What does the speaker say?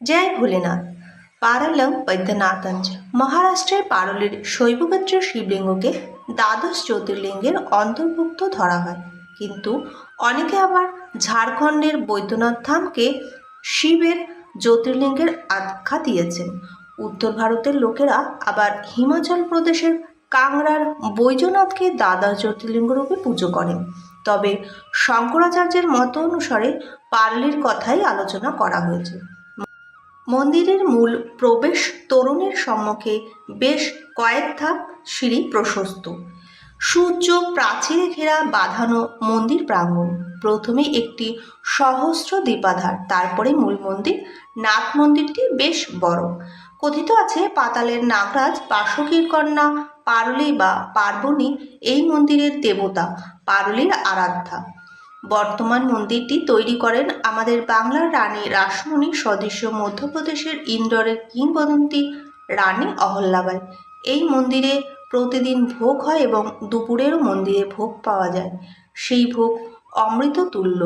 জয় ভোলেনাথ। পারলম বৈদ্যনাথঞ্জ। মহারাষ্ট্রের পারলের শৈবগোত্রের শিবলিঙ্গকে দ্বাদশ জ্যোতির্লিঙ্গের অন্তর্ভুক্ত ধরা হয়। কিন্তু অনেকে আবার ঝাড়খণ্ডের বৈদ্যনাথ ধামকে শিবের জ্যোতির্লিঙ্গের আখ্যা দিয়েছেন। উত্তর ভারতের লোকেরা আবার হিমাচল প্রদেশের কাংড়ার বৈদ্যনাথকে দ্বাদশ জ্যোতির্লিঙ্গ রূপে পুজো করেন। তবে শঙ্করাচার্যের মত অনুসারে পারলির কথাই আলোচনা করা হয়েছে। মন্দিরের মূল প্রবেশ তরুণের সম্মুখে বেশ কয়েক ধাপ সিঁড়ি প্রশস্ত। সূর্য প্রাচীরে ঘেরা বাঁধানো মন্দির প্রাঙ্গণ। প্রথমে একটি সহস্র দীপাধার, তারপরে মূল মন্দির, নাথ মন্দিরটি বেশ বড়। কথিত আছে পাতালের নাগরাজ, বাসুকীর কন্যা, পারুলি বা পার্বণী এই মন্দিরের দেবতা, পারুলির আরাধ্যা। বর্তমান মন্দিরটি তৈরি করেন আমাদের বাংলার রানী রাসমণি সদৃশ্য মধ্যপ্রদেশের ইন্দোরের কিংবদন্তি রানী অহল্যাবাই। এই মন্দিরে প্রতিদিন ভোগ হয় এবং দুপুরেরও মন্দিরে ভোগ পাওয়া যায়। সেই ভোগ অমৃত তুল্য